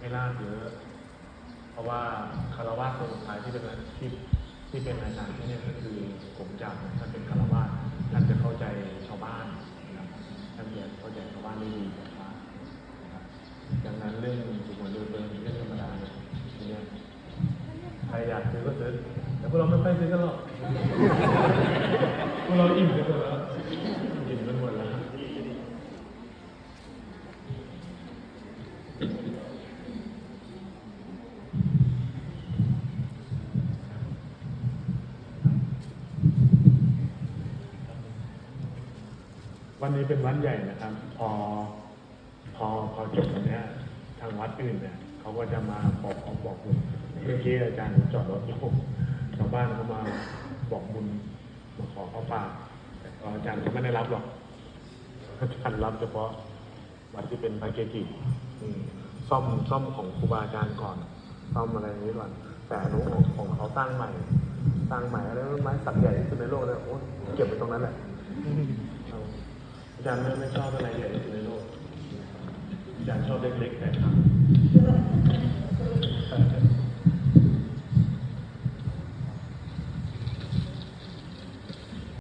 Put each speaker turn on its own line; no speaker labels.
ไม่ล่าเยอะ เพราะว่าคารวะคนสุดท้ายที่เป็นที่ที่เป็นอาจารย์ที่นี่ก็คือผมจากท่านเป็นคารวะท่านจะเข้าใจชาวบ้านนะครับท่านจะเข้าใจชาวบ้านได้ดีกว่าพระนะครับดังนั้นเรื่องสุขภาพเดินเป็นเรื่องธรรมดาเลยทีนี้ยใครอยากซื้อก็ซื้อแต่พวกเราไม่ค่อยซื้อกันหรอกพวกเราอิ่มกันหมดแล้วอิ่มกันหมดแล้ว วันนี้เป็นวันใหญ่นะครับ พอ พอพอจบวันเนี้ยทางวัดอื่นเนี่ยเขาก็จะมาบอกของบอกบุญเมื่อกี้อาจารย์จอดรถอยู่ชาวบ้านเขามาบอกบุญมาขอเข้าป่าแต่อาจารย์เขาไม่ได้รับหรอกอาจารย์รับเฉพาะวัดที่เป็นพระเกจิซ่อมซ่อมของครูบาอาจารย์ก่อนซ่อมอะไรนี้ก่อนแต่อนุของของเขาสร้งใหม่สร้งใหม่อะไรไม้สักใหญ่ที่สุดในโลกเลยโอ้เก็บไปตรงนั้นแหละ อาจารย์ไม่ไม่ชอบอะไรใหญ่สุดในโลกอาจารย์ชอบเล็กๆแต่ทำ